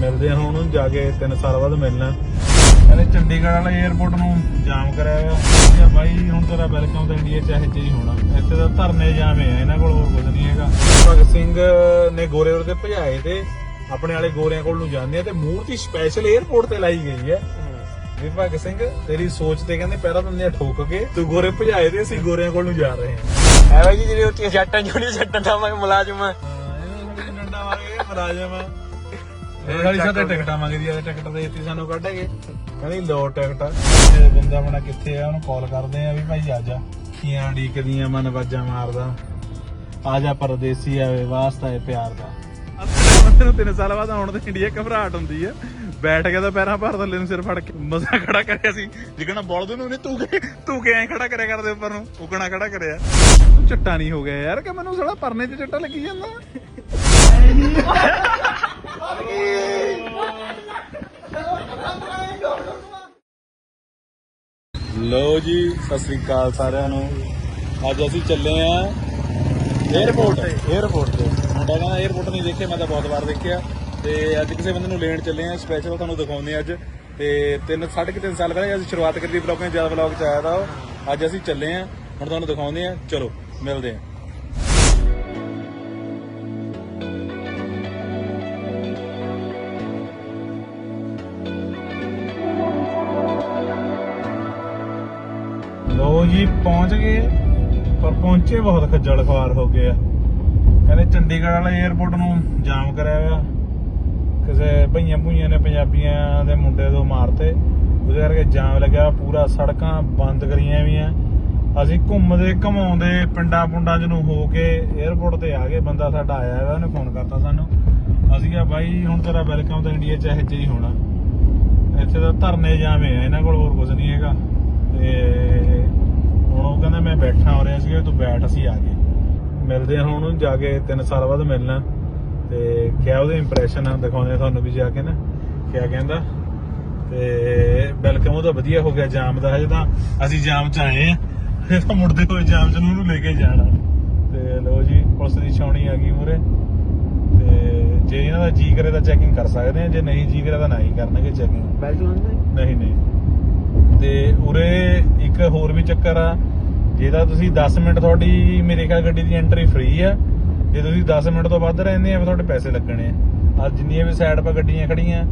ਮਿਲਦੇ ਹਾਂ ਉਹਨੂੰ ਜਾ ਕੇ 3 ਸਾਲ ਬਾਅਦ ਮਿਲਣਾ। ਕਹਿੰਦੇ ਚੰਡੀਗੜ੍ਹ ਵਾਲਾ 에ਅਰਪੋਰਟ ਨੂੰ ਜਾਮ ਕਰਿਆ ਹੋਇਆ। ਆ ਬਾਈ ਹੁਣ ਤੇਰਾ ਵੈਲਕਮ ਤਾਂ ਇੰਡੀਆ ਚ ਇਹ ਹੀ ਹੋਣਾ। ਇੱਥੇ ਤਾਂ ਧਰਨੇ ਜਾਮੇ ਆ ਇਹਨਾਂ ਕੋਲ ਹੋਰ ਕੁਝ ਨਹੀਂ ਹੈਗਾ। ਭਗਤ ਸਿੰਘ ਨੇ ਗੋਰੇ ਉਹਦੇ ਭਜਾਏ ਤੇ ਆਪਣੇ ਵਾਲੇ ਗੋਰਿਆਂ ਕੋਲ ਨੂੰ ਜਾਂਦੇ ਆ ਤੇ ਮੂਰਤੀ ਸਪੈਸ਼ਲ 에ਅਰਪੋਰਟ ਤੇ ਲਾਈ ਗਈ ਹੈ। ਵੀ ਭਗਤ ਸਿੰਘ ਤੇਰੀ ਸੋਚ ਤੇ ਕਹਿੰਦੇ ਪੈਰਾ ਤੰਨੇ ਆ ਠੋਕ ਕੇ ਤੂੰ ਗੋਰੇ ਭਜਾਏ ਤੇ ਅਸੀਂ ਗੋਰਿਆਂ ਕੋਲ ਨੂੰ ਜਾ ਰਹੇ ਹਾਂ। ਐ ਬਾਈ ਜੀ ਜਿਹੜੇ ਉੱਤੇ ਜੱਟਾਂ ਜੋੜੀ ਜੱਟਾਂ ਦਾ ਮੈਂ ਮੁਲਾਜ਼ਮ ਆ ਡੰਡਾ ਮਾਰ ਮੁਲਾਜ਼ਮ ਆ ਇਹ ਵਾਲੀ ਸਾਡੇ ਟਿਕਟਾਂ ਮੰਗਦੀ ਆ ਟਿਕਟ ਦੇ ਦਿੱਤੀ ਸਾਨੂੰ ਕੱਢ ਕੇ ਕਹਿੰਦੀ ਲੋ ਟਿਕਟ ਇਹ ਬੰਦਾ ਬਣਾ ਕਿੱਥੇ ਆ ਉਹਨੂੰ ਕਾਲ ਕਰਦੇ ਆ ਵੀ ਭਾਈ ਆ ਜਾ। ਕੀਆਂ ਡੀਕਦੀਆਂ ਮਨ ਵਾਜਾਂ ਮਾਰਦਾ। ਆ ਜਾ ਪਰਦੇਸੀ ਆਵੇ ਵਾਸਤਾ ਹੈ ਪਿਆਰ ਦਾ। ਬੰਦੇ ਨੂੰ 3 ਸਾਲ ਬਾਅਦ ਆਉਣ ਤੇ ਇੰਡੀਆ ਘਬਰਾਹਟ ਹੁੰਦੀ ਆ। ਬੈਠ ਕੇ ਤਾਂ ਪੈਰਾਂ ਭਰ ਥੱਲੇ ਨੂੰ ਸਿਰ ਫੜ ਕੇ ਮਜ਼ਾ ਖੜਾ ਕਰਿਆ ਸੀ। ਜਿਕਣਾ ਬੋਲਦੇ ਨੂੰ ਨਹੀਂ ਤੂੰ ਕੇ ਤੂੰ ਕੇ ਐ ਖੜਾ ਕਰਿਆ ਕਰਦੇ ਉੱਪਰ ਨੂੰ? ਉਕਣਾ ਖੜਾ ਕਰਿਆ। ਤੂੰ ਚੱਟਾ ਨਹੀਂ ਹੋ ਗਿਆ ਯਾਰ ਕਿ ਮੈਨੂੰ ਸਾਲਾ ਪਰਨੇ 'ਚ ਚੱਟਾ ਲੱਗੀ ਜਾਂਦਾ। ਚੱਲ ਲੋ ਜੀ, ਸਤਿ ਸ੍ਰੀ ਅਕਾਲ ਸਾਰਿਆਂ ਨੂੰ। ਅੱਜ ਅਸੀਂ ਚੱਲੇ ਆ 에어ਪੋਰਟ ਤੇ। 에어ਪੋਰਟ ਤੇ ਮੁੰਡਾ ਕਹਿੰਦਾ 에어ਪੋਰਟ ਨਹੀਂ ਦੇਖਿਆ, ਮੈਂ ਤਾਂ ਬਹੁਤ ਵਾਰ ਦੇਖਿਆ। ਤੇ ਅੱਜ ਕਿਸੇ ਬੰਦੇ ਨੂੰ ਲੈਣ ਚੱਲੇ ਆ ਸਪੈਸ਼ਲ ਤੁਹਾਨੂੰ ਦਿਖਾਉਂਦੇ ਆ ਅੱਜ। ਤੇ 3 3.5 ਸਾਲ ਪਹਿਲਾਂ ਅਸੀਂ ਸ਼ੁਰੂਆਤ ਕੀਤੀ ਬਲੌਗ ਨੇ ਜਦ ਬਲੌਗ ਚ ਆਇਆ ਤਾਂ ਅੱਜ ਅਸੀਂ ਚੱਲੇ ਆ, ਹੁਣ ਤੁਹਾਨੂੰ ਦਿਖਾਉਂਦੇ ਆ। ਚਲੋ, ਮਿਲਦੇ ਆ। ਜੀ ਪਹੁੰਚ ਗਏ, ਪਰ ਪਹੁੰਚੇ ਬਹੁਤ ਖੱਜਲ ਖਵਾਰ ਹੋ ਗਏ ਆ। ਕਹਿੰਦੇ ਚੰਡੀਗੜ੍ਹ ਵਾਲਾ 에어ਪੋਰਟ ਨੂੰ ਜਾਮ ਕਰਿਆ ਹੋਇਆ। ਕਿਸੇ ਭਈਆਂ ਭੂਈਆਂ ਨੇ ਪੰਜਾਬੀਆਂ ਦੇ ਮੁੰਡੇ ਤੋਂ ਮਾਰਤੇ। ਉਹਦੇ ਕਰਕੇ ਜਾਮ ਲੱਗਿਆ, ਪੂਰਾ ਸੜਕਾਂ ਬੰਦ ਕਰੀਆਂ ਵੀ ਆ। ਅਸੀਂ ਘੁੰਮਦੇ ਘਮਾਉਂਦੇ ਪਿੰਡਾਂ ਪੁੰਡਾਂ ਨੂੰ ਹੋ ਕੇ 에어ਪੋਰਟ ਤੇ ਆ ਗਏ। ਬੰਦਾ ਸਾਡਾ ਆਇਆ ਹੋਇਆ, ਉਹਨੇ ਫੋਨ ਕਰਤਾ ਸਾਨੂੰ। ਅਸੀਂ ਆ ਬਾਈ, ਹੁਣ ਤੇਰਾ ਵੈਲਕਮ ਤਾਂ ਇੰਡੀਆ ਚ ਇਹ ਜਿਹੀ ਹੋਣਾ। ਇੱਥੇ ਤਾਂ ਧਰਨੇ ਜਾਵੇਂ ਆ, ਇਹਨਾਂ ਕੋਲ ਹੋਰ ਕੁਝ ਨਹੀਂ ਹੈਗਾ। ਤੇ ਹੁਣ ਉਹ ਕਹਿੰਦਾ ਮੈਂ ਬੈਠਾ ਹੋ ਰਿਹਾ ਸੀ ਤੂੰ ਬੈਠ ਅਸੀਂ ਆ ਗਏ। ਮਿਲਦੇ ਹਾਂ ਹੁਣ ਉਹਨੂੰ ਜਾ ਕੇ 3 ਸਾਲ ਬਾਅਦ ਮਿਲਣਾ। ਤੇ ਕਿਆ ਉਹਦੇ ਇੰਪ੍ਰੈਸ਼ਨ ਆ ਦਿਖਾਉਂਦੇ ਤੁਹਾਨੂੰ ਵੀ ਜਾ ਕੇ ਨਾ। ਕਿਆ ਕਹਿੰਦਾ? ਤੇ ਵੈਲਕਮ ਉਹਦਾ ਵਧੀਆ ਹੋ ਗਿਆ ਜਾਮ ਦਾ ਹਜੇ ਤਾਂ ਅਸੀਂ ਜਾਮ ਚ ਆਏ ਆ ਇਹ ਤਾਂ ਮੁੜਦੇ ਹੋਏ ਜਾਮ ਚ ਨੂੰ ਉਹਨੂੰ ਲੈ ਕੇ ਜਾਣਾ। ਤੇ ਲੋ ਜੀ ਪੁਲਿਸ ਦੀ ਛਾਉਣੀ ਆ ਗਈ ਮੂਰੇ ਤੇ ਜੇ ਇਹਨਾਂ ਦਾ ਜੀ ਕਰੇ ਤਾਂ ਚੈਕਿੰਗ ਕਰ ਸਕਦੇ ਆ ਜੇ ਨਹੀਂ ਜੀ ਕਰੇ ਤਾਂ ਨਹੀਂ ਕਰਨਗੇ ਚੈਕਿੰਗ ਲਾਉਂਦਾ ਨਹੀਂ ਨਹੀਂ। ਤੇ ਉਰੇ ਇੱਕ ਹੋਰ ਵੀ ਚੱਕਰ ਆ ਜੇ ਤਾਂ ਤੁਸੀਂ 10 ਮਿੰਟ ਤੁਹਾਡੀ ਮੇਰੇ ਖਿਆਲ ਗੱਡੀ ਦੀ ਐਂਟਰੀ ਫ੍ਰੀ ਆ, ਜੇ ਤੁਸੀਂ 10 ਮਿੰਟ ਤੋਂ ਵੱਧ ਰਹਿੰਦੇ ਆ, ਫਿਰ ਤੁਹਾਡੇ ਪੈਸੇ ਲੱਗਣੇ ਆ। ਅੱਜ ਜਿੰਨੀਆਂ ਵੀ ਸਾਈਡ 'ਤੇ ਗੱਡੀਆਂ ਖੜੀਆਂ,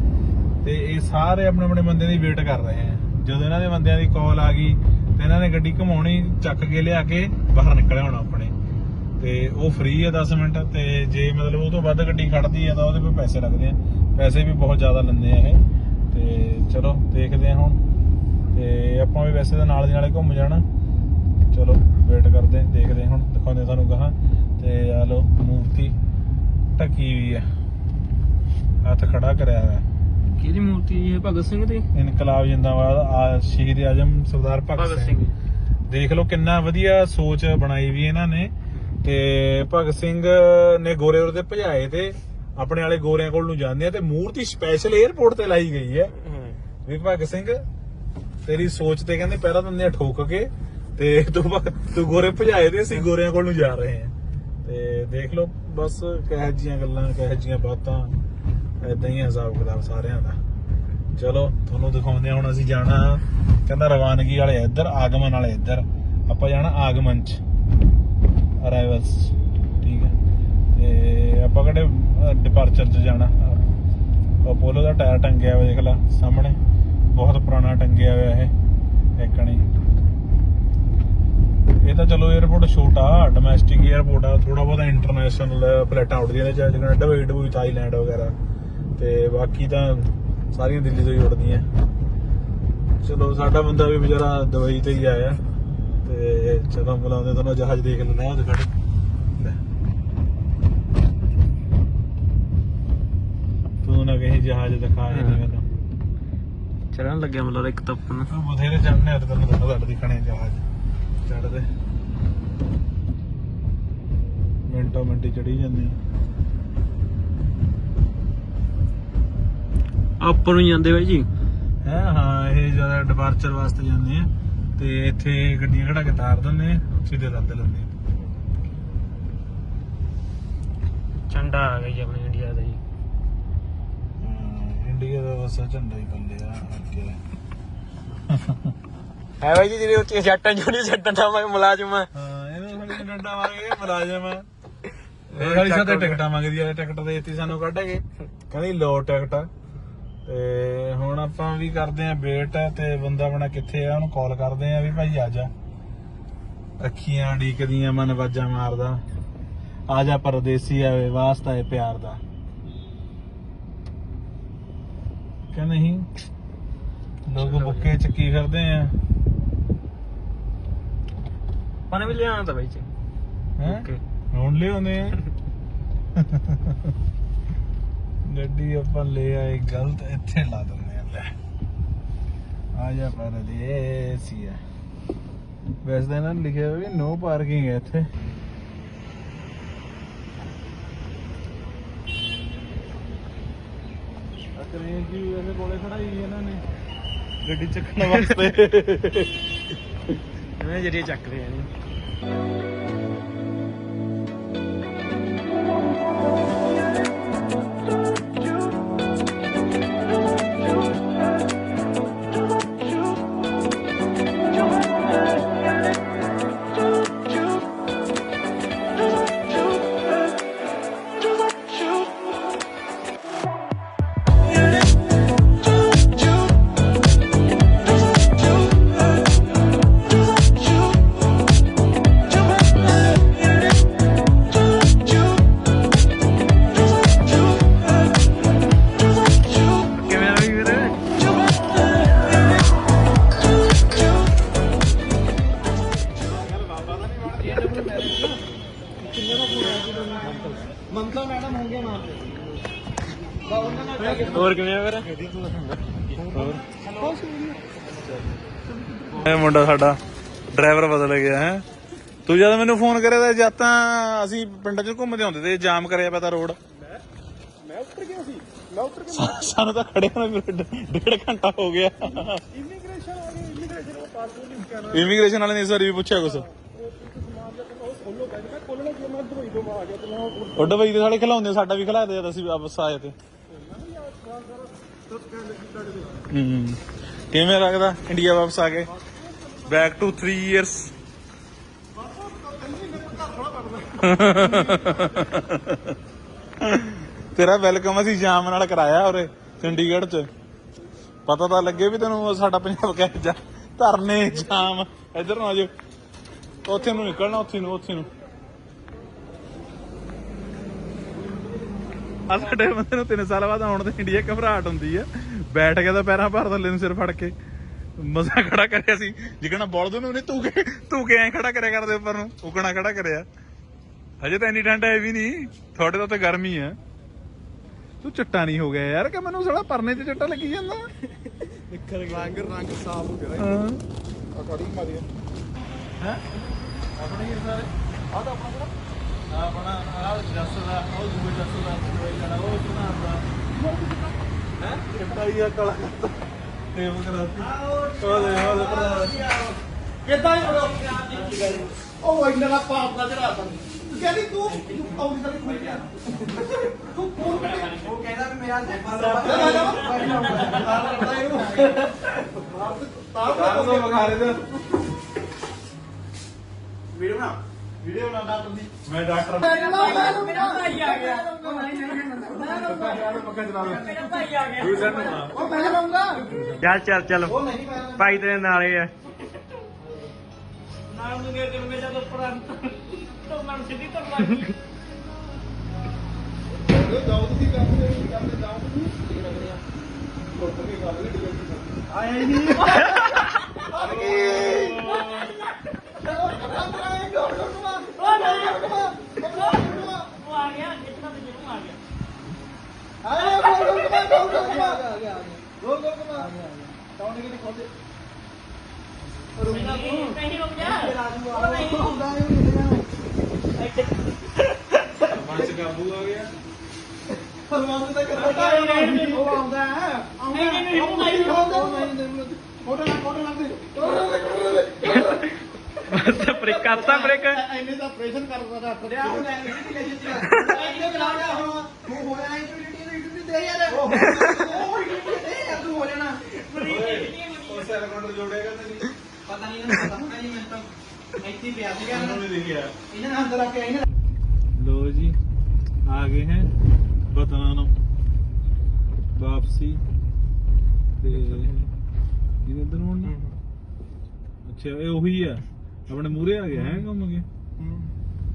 ਤੇ ਇਹ ਸਾਰੇ ਆਪਣੇ ਆਪਣੇ ਬੰਦੇ ਦੀ ਵੇਟ ਕਰ ਰਹੇ ਆ। ਜਦੋਂ ਇਹਨਾਂ ਦੇ ਬੰਦਿਆਂ ਦੀ ਕਾਲ ਆ ਗਈ, ਤੇ ਇਹਨਾਂ ਨੇ ਗੱਡੀ ਘਮਾਉਣੀ, ਚੱਕ ਕੇ ਲਿਆ ਕੇ ਬਾਹਰ ਨਿਕਲਿਆ ਹੋਣਾ ਆਪਣੇ। ਤੇ ਉਹ ਫ੍ਰੀ ਆ 10 ਮਿੰਟ, ਤੇ ਜੇ ਮਤਲਬ ਉਹ ਤੋਂ ਵੱਧ ਗੱਡੀ ਖੜਦੀ ਆ, ਤਾਂ ਉਹਦੇ 'ਤੇ ਪੈਸੇ ਲੱਗਦੇ ਆ। ਪੈਸੇ ਵੀ ਬਹੁਤ ਜ਼ਿਆਦਾ ਲੈਂਦੇ ਆ ਇਹ। ਤੇ ਚਲੋ, ਦੇਖਦੇ ਆ ਹੁਣ। ਆਪਾਂ ਵੀ ਵੈਸੇ ਤਾਂ ਨਾਲ ਦੀ ਨਾਲੇ ਘੁੰਮ ਜਾਣਾ। ਚਲੋ ਵੇਟ ਕਰਦੇ ਹਾਂ, ਦੇਖਦੇ ਹਾਂ ਹੁਣ ਦਿਖਾਉਂਦੇ ਹਾਂ ਤੁਹਾਨੂੰ ਕਹਾ ਤੇ ਆ ਲੋ ਮੂਰਤੀ ਢੱਕੀ ਹੋਈ ਆ। ਹੱਥ ਖੜਾ ਕਰਿਆ ਹੋਇਆ। ਕਿਹਦੀ ਮੂਰਤੀ ਇਹ? ਭਗਤ ਸਿੰਘ ਦੀ? ਇਨਕਲਾਬ ਜਿੰਦਾਬਾਦ ਆ ਸ਼ਹੀਦ ਆਜਮ ਸਰਦਾਰ ਭਗਤ ਸਿੰਘ। ਦੇਖ ਲਓ ਕਿੰਨਾ ਵਧੀਆ ਸੋਚ ਬਣਾਈ ਵੀ ਇਹਨਾਂ ਨੇ। ਤੇ ਭਗਤ ਸਿੰਘ ਨੇ ਗੋਰੇ ਉਰ ਤੇ ਭਜਾਏ ਤੇ ਆਪਣੇ ਵਾਲੇ ਗੋਰਿਆਂ ਕੋਲ ਨੂੰ ਜਾਂਦੇ ਆ ਤੇ ਮੂਰਤੀ ਸਪੈਸ਼ਲ 에어ਪੋਰਟ ਤੇ ਲਾਈ ਗਈ ਹੈ। ਵੀ ਭਗਤ ਸਿੰਘ ਤੇਰੀ ਸੋਚ ਤੇ ਕਹਿੰਦੇ ਪਹਿਲਾਂ ਤਾਂ ਨੇ ਠੋਕ ਕੇ ਤੇ ਤੂੰ ਤੂੰ ਗੋਰੇ ਭਜਾਏ ਤੇ ਅਸੀਂ ਗੋਰਿਆਂ ਕੋਲ ਨੂੰ ਜਾ ਰਹੇ ਹਾਂ। ਤੇ ਦੇਖ ਲਓ, ਬਸ ਕਹਿ ਜੀਆਂ ਗੱਲਾਂ, ਕਹਿ ਜੀਆਂ ਬਾਤਾਂ ਐਦਾਂ ਹੀ ਹਿਸਾਬ ਕਿਤਾਬ ਸਾਰਿਆਂ ਦਾ। ਚਲੋ, ਤੁਹਾਨੂੰ ਦਿਖਾਉਂਦੇ ਹਾਂ, ਹੁਣ ਅਸੀਂ ਜਾਣਾ ਕਹਿੰਦਾ ਰਵਾਨਗੀ ਵਾਲੇ ਇੱਧਰ, ਆਗਮਨ ਵਾਲੇ ਇੱਧਰ। ਆਪਾਂ ਜਾਣਾ ਆਗਮਨ ਚ। ਅਰਾਈਵਲਸ ਠੀਕ ਹੈ ਤੇ ਆਪਾਂ ਕਿਹੜੇ ਡਿਪਾਰਚਰ ਚ ਜਾਣਾ? ਅਪੋਲੋ ਦਾ ਟਾਇਰ ਟੰਗਿਆ ਹੋਇਆ ਦੇਖ ਲੈ, ਸਾਹਮਣੇ। ਬਹੁਤ ਪੁਰਾਣਾ ਟੰਗਿਆ ਹੋਇਆ ਇਹ ਇੱਕਣੀ ਇਹ ਤਾਂ ਚਲੋ 에어ਪੋਰਟ ਛੋਟਾ ਡੋਮੈਸਟਿਕ 에어ਪੋਰਟ ਆ ਥੋੜਾ ਬਹੁਤਾ ਇੰਟਰਨੈਸ਼ਨਲ ਪਲੇਟਾਂ ਉੱਡਦੀਆਂ ਨੇ ਚਾਹੇ ਜਿਵੇਂ ਡਬਈ ਡਬਈ ਥਾਈਲੈਂਡ ਵਗੈਰਾ। ਤੇ ਬਾਕੀ ਤਾਂ ਸਾਰੀਆਂ ਦਿੱਲੀ ਤੋਂ ਹੀ ਉੱਡਦੀਆਂ। ਚਲੋ ਸਾਡਾ ਬੰਦਾ ਵੀ ਵਿਚਾਰਾ ਦੁਬਈ ਤੇ ਹੀ ਆਇਆ। ਤੇ ਚਲੋ ਬੁਲਾਉਂਦੇ ਤੁਹਾਨੂੰ ਜਹਾਜ਼ ਦੇਖ ਲੈਣਾ ਉਹਦੇ ਖੜੇ। ਤੂੰ ਨਾ ਕਹੇ ਜਹਾਜ਼ ਦਿਖਾ ਨਹੀਂ ਮੈਂ ਚੜਨ ਲੱਗਿਆ ਮਤਲਬ ਇੱਕ ਤੱਪਨ ਬਥੇਰੇ ਚੜਨੇ ਆ ਤੇ ਤੈਨੂੰ ਤਾਂ ਘੱਟ ਦਿਖਣੇ ਜਹਾਜ਼। ਚੜਦੇ ਮਿੰਟੋ ਮਿੰਟੀ ਚੜੀ ਜਾਂਦੇ ਆਪਾਂ ਨੂੰ ਜਾਂਦੇ ਬਾਈ ਜੀ। ਹੈ ਹਾਂ ਇਹ ਜ਼ਿਆਦਾ ਡਿਪਾਰਚਰ ਵਾਸਤੇ ਜਾਂਦੇ ਆ। ਤੇ ਇੱਥੇ ਗੱਡੀਆਂ ਖੜਾ ਕੇ ਤਾਰ ਦਿੰਦੇ ਆ ਸਿੱਧੇ ਰੱਦ ਲੈਂਦੇ ਆ। ਝੰਡਾ ਆ ਜੀ ਆਪਣੇ ਇੰਡੀਆ ਦਾ ਬਸ ਝੰਡਾ ਹੀ ਪੱਲੇ ਆ ਅੱਗੇ। ਹੈ ਬਾਈ ਜੀ ਜਿਹੜੇ ਉੱਚੇ ਜੱਟਾਂ ਜੋ ਨਹੀਂ ਛੱਡਣ ਦਾ ਮੈਂ ਮੁਲਾਜ਼ਮ ਆ। ਹਾਂ ਇਹਨੂੰ ਸਾਡੀ ਡੰਡਾ ਮਾਰ ਕੇ ਮੁਲਾਜ਼ਮ ਆ। ਇਹ ਸਾਡੀ ਸਾਡੇ ਟਿਕਟਾਂ ਮੰਗਦੀ ਆ ਟਿਕਟ ਦੇ ਦਿੱਤੀ ਸਾਨੂੰ ਕੱਢ ਕੇ। ਕਹਿੰਦੀ ਲੋ ਟਿਕਟ। ਤੇ ਹੁਣ ਆਪਾਂ ਵੀ ਕਰਦੇ ਆ ਵੇਟ ਤੇ ਬੰਦਾ ਆਪਣਾ ਕਿੱਥੇ ਆ ਉਹਨੂੰ ਕਾਲ ਕਰਦੇ ਆ ਵੀ ਭਾਈ ਆ ਜਾ। ਅੱਖੀਆਂ ਡੀਕਦੀਆਂ ਮਨ ਵਾਜਾਂ ਮਾਰਦਾ। ਆ ਜਾ ਪਰਦੇਸੀ ਆਵੇ ਵਾਸਤਾ ਹੈ ਪਿਆਰ ਦਾ। ਕਿ ਨਹੀਂ? ਲੋਕ ਬੁੱਕੇ ਚੱਕੀ ਫਿਰਦੇ ਆ? ਪਾਣੀ ਵੀ ਲਿਆਣਾ ਤਾਂ ਬਾਈ ਜੀ। ਹੈਂ? ਓਕੇ। ਹੁਣ ਲਿਆਉਂਦੇ ਆ। ਗੱਡੀ ਆਪਾਂ ਲੈ ਆਏ ਗਲਤ ਇੱਥੇ ਲਾ ਦਿੰਦੇ ਆ ਲੈ। ਆ ਜਾ ਪਰਦੇਸੀਆ ਵੈਸੇ ਤਾਂ ਇਹਨਾਂ ਨੇ ਲਿਖਿਆ ਹੋਇਆ ਵੀ ਨੋ ਪਾਰਕਿੰਗ ਹੈ ਇੱਥੇ। ਅਕਰੇ ਜੀ ਵੈਸੇ ਕੋਲੇ ਖੜਾਈ ਇਹਨਾਂ ਨੇ। ਗੱਡੀ ਚੱਕਣ ਵਾਸਤੇ। ਮੈਂ ਜਰੀਏ ਚੱਕਦੇ ਆ ਨਹੀਂ ਹੋਰ ਕਿਵੇਂ ਆ ਵੀਰੇ ਇਹ ਮੁੰਡਾ ਸਾਡਾ ਡਰਾਈਵਰ ਬਦਲ ਗਿਆ ਹੈ। ਤੂੰ ਜਦ ਮੈਨੂੰ ਫੋਨ ਕਰਿਆ ਤਾਂ ਜਦ ਤਾਂ ਅਸੀਂ ਪਿੰਡ 'ਚ ਘੁੰਮਦੇ ਹੁੰਦੇ ਤੇ ਜਾਮ ਕਰਿਆ ਪਿਆ ਤਾਂ ਰੋਡ। ਮੈਂ? ਉੱਤਰ ਗਿਆ ਸੀ। ਮੈਂ ਉੱਤਰ ਗਿਆ ਸਾਨੂੰ ਤਾਂ ਖੜੇ ਹੋਣੇ ਡੇਢ ਘੰਟਾ ਹੋ ਗਿਆ। ਇਮੀਗ੍ਰੇਸ਼ਨ ਆ ਗਈ ਇਮੀਗ੍ਰੇਸ਼ਨ ਦਾ ਪਾਸਪੋਰਟ ਨਹੀਂ ਸਕੈਨ ਇਮੀਗ੍ਰੇਸ਼ਨ ਵਾਲੇ ਨੇ ਇਸ ਵਾਰੀ ਵੀ ਪੁੱਛਿਆ ਕੁਛ ਖੋਲੋ ਕਹਿੰਦੇ ਮੈਂ ਖੋਲਣਾ ਕਿ ਮੈਂ ਦੁਬਈ ਤੋਂ ਆ ਗਿਆ ਤੇ ਮੈਂ ਉਹ ਡਬਈ ਦੇ ਸਾਲੇ ਖਿਲਾਉਂਦੇ ਸਾਡਾ ਵੀ ਖਿਲਾਦੇ ਜਦ ਅਸੀਂ ਵਾਪਸ ਆਏ ਤੇ। ਹੂੰ ਕਿਵੇਂ ਲੱਗਦਾ ਇੰਡੀਆ ਵਾਪਸ ਆ ਕੇ? ਬੈਕ ਟੂ 3 ਇਅਰਸ ਤੇਰਾ ਵੈਲਕਮ ਅਸੀਂ ਜਾਮ ਨਾਲ ਕਰਾਇਆ ਉਰੇ ਚੰਡੀਗੜ੍ਹ ਚ। ਪਤਾ ਤਾਂ ਲੱਗੇ ਵੀ ਤੈਨੂੰ ਸਾਡਾ ਪੰਜਾਬ ਕਹਿ ਜਾ ਧਰਨੇ ਜਾਮ ਇਧਰ ਨੂੰ ਆ ਉੱਥੇ ਨੂੰ ਨਿਕਲਣਾ ਉੱਥੇ ਨੂੰ ਉੱਥੇ ਨੂੰ। ਆ ਸਾਡੇ ਬੰਦੇ ਨੂੰ 3 ਸਾਲ ਬਾਅਦ ਆਉਣ ਤੇ ਇੰਡੀਆ ਘਬਰਾਹਟ ਹੁੰਦੀ ਆ। ਬੈਠ ਕੇ ਤਾਂ ਪੈਰਾਂ ਭਰ ਥੱਲੇ ਨੂੰ ਸਿਰ ਫੜ ਕੇ ਮਜ਼ਾ ਖੜਾ ਕਰਿਆ ਸੀ। ਜਿਕਣਾ ਬੋਲ ਨੂੰ ਨਹੀਂ ਤੂੰ ਕੇ ਤੂੰ ਕੇ ਐ ਖੜਾ ਕਰਿਆ ਕਰਦੇ ਉੱਪਰ ਨੂੰ? ਉਕਣਾ ਖੜਾ ਕਰਿਆ? ਹਜੇ ਤਾਂ ਇੰਨੀ ਠੰਡ ਹੈ ਵੀ ਨਹੀਂ। ਤੁਹਾਡੇ ਤਾਂ ਉੱਤੇ ਗਰਮੀ ਆ। ਤੂੰ ਚਿੱਟਾ ਨਹੀਂ ਹੋ ਗਿਆ ਯਾਰ ਕਿ ਮੈਨੂੰ ਸਾਲਾ ਪਰਨੇ 'ਚ ਚਿੱਟਾ ਲੱਗੀ ਜਾਂਦਾ? ਰੰਗ ਰੰਗ ਸਾਫ਼ ਹੋ ਗਿਆ ਹਾਂ। ਅਕੋਰਡਿੰਗ ਮਾਰੀ ਹੈ? ਆਪਣੇ ਹੀ ਸਾਰੇ ਆ ਤਾਂ ਆਪਣਾ ਆਪਣਾ ਆ ਜੱਸ ਦਾ ਉਹ ਦੂਏ ਜੱਸ ਦਾ ਕੋਈ ਜਿਹੜਾ ਉਹ ਕਿਹਨਾਂ ਦਾ। ਹੈ? ਹੀ ਆ ਕਲਾ ਤੇ ਉਹ ਕਰਾਤੀ। ਉਹਦੇ ਉਹਦੇ ਭਰਾ। ਕਿੱਦਾਂ ਉਹ ਇੰਨਾ ਦਾ ਪਾਪ ਦਾ ਚੜਾ ਤਾ ਕਹਿੰਦੀ ਤੂੰ ਆਉਂਦੀ ਤਾਂ ਕੋਈ ਤੂੰ ਫੋਨ ਕਰ। ਉਹ ਕਹਿੰਦਾ ਵੀ ਮੇਰਾ ਨੰਬਰ ਤਾਂ ਤੋਂ ਮਗਾ ਰਹੇ ਵੀਡੀਓ ਬਣਾ ਵੀਡੀਓ ਬਣਾਉਂਦਾ ਤੁਸੀਂ ਮੈਂ ਡਾਕਟਰ ਮੇਰਾ ਭਾਈ ਆ ਗਿਆ। ਪੱਕਾ ਚਲਾ ਲਓ ਮੇਰਾ ਭਾਈ ਆ ਗਿਆ। ਦੂਸਰਾ ਨੂੰ ਬਣਾ ਉਹ ਮੈਂ ਰਹੂੰਗਾ ਚੱਲ ਚੱਲ ਚੱਲ। ਉਹ ਨਹੀਂ ਮੈਂ ਭਾਈ ਤੇਰੇ ਨਾਲ ਹੀ ਆ। ਨਾਮ ਨੂੰ ਮੇਰੇ ਕੋਲ ਮੇਰਾ ਤੋਂ ਪ੍ਰੰਤ ਤੋਂ ਮਨ ਸਿੱਧੀ ਤੋਂ ਲੱਗੀ ਜਾਓ ਤੁਸੀਂ ਕੰਮ ਦੇ ਕੰਮ ਤੇ ਜਾਓ ਤੁਸੀਂ। ਆਇਆ ਹੀ ਨਹੀਂ। ਨਹੀਂ ਰੁਕ ਜਾ ਉਹ ਨਹੀਂ ਹੁੰਦਾ ਮਨ ਚ ਕਾਬੂ ਆ ਗਿਆ ਫਰਮਾਨ ਤਾਂ ਕਰਦਾ ਉਹ ਆਉਂਦਾ ਹੈ ਆਉਂਦਾ ਨਹੀਂ ਨਹੀਂ ਨਹੀਂ ਆਉਂਦਾ ਨਹੀਂ ਫੋਟੋ ਨਾ ਫੋਟੋ ਨਾ ਦੇ ਬਸ ਬ੍ਰੇਕ ਆਤਾ ਬ੍ਰੇਕ ਇਹਨੇ ਤਾਂ ਆਪਰੇਸ਼ਨ ਕਰਦਾ ਡਾਕਟਰ ਲਿਆ ਉਹ ਲੈ ਕੇ ਲੈ ਜਿੱਤਿਆ ਇਹਨੇ ਬੁਲਾ ਲਿਆ ਹੁਣ ਤੂੰ ਹੋ ਜਾਣਾ ਇੰਟਰਵਿਊ ਇੰਟਰਵਿਊ ਦੇ ਯਾਰ ਉਹ ਇੰਟਰਵਿਊ ਦੇ ਯਾਰ ਤੂੰ ਹੋ ਜਾਣਾ ਫਰੀ ਇੰਟਰਵਿਊ ਉਹ ਸੈਲ ਕੰਟਰੋਲ ਜੋੜੇਗਾ ਤੇ ਨਹੀਂ ਇਹਨੂੰ ਪਤਾ ਨਹੀਂ ਮੈਂ ਤਾਂ ਇੱਥੇ ਹੀ ਪਿਆ ਸੀਗਾ ਉਹਨਾਂ ਨੇ ਦੇਖਿਆ ਇਹਨਾਂ ਨੇ ਅੰਦਰ ਆ ਕੇ ਆਈ ਨਾ ਲੋ ਜੀ ਆ ਗਏ ਹੈ ਬਤਨਾ ਨੂੰ ਵਾਪਸੀ ਤੇ ਇਹਦੇ ਅੰਦਰ ਨੂੰ ਆਉਣਾ? ਅੱਛਾ ਇਹ ਉਹੀ ਆ ਆਪਣੇ ਮੂਰੇ ਆ ਗਿਆ ਹੈ ਕੰਮ ਕੇ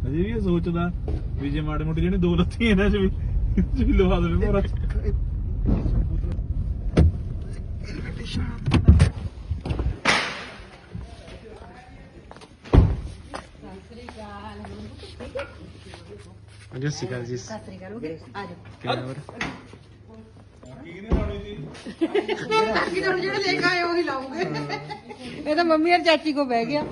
ਅਜੇ ਵੀ ਇਹ ਸੋਚਦਾ ਵੀ ਜੇ ਮਾੜੇ ਮੋਟੇ ਜਿਹੜੇ ਦੋ ਲੱਥੀ ਇਹਨਾਂ ਚ ਵੀ ਇਹ 'ਚ ਵੀ ਲਵਾ ਦੇਵੇ ਮੋਰਾ ਅਜੇ ਸਿਕਲ ਜੀ ਸਤਿ ਸ੍ਰੀ ਅਕਾਲ ਆ ਜਾ ਕਿਹਨਾਂ ਬਾਕੀ ਤਾਂ ਹੁਣ ਜਿਹੜੇ ਲੈ ਕੇ ਆਏ ਉਹੀ ਲਾਉਂਗੇ ਇਹ ਤਾਂ ਮੰਮੀ ਔਰ ਚਾਚੀ ਕੋ ਬਹਿ ਗਿਆ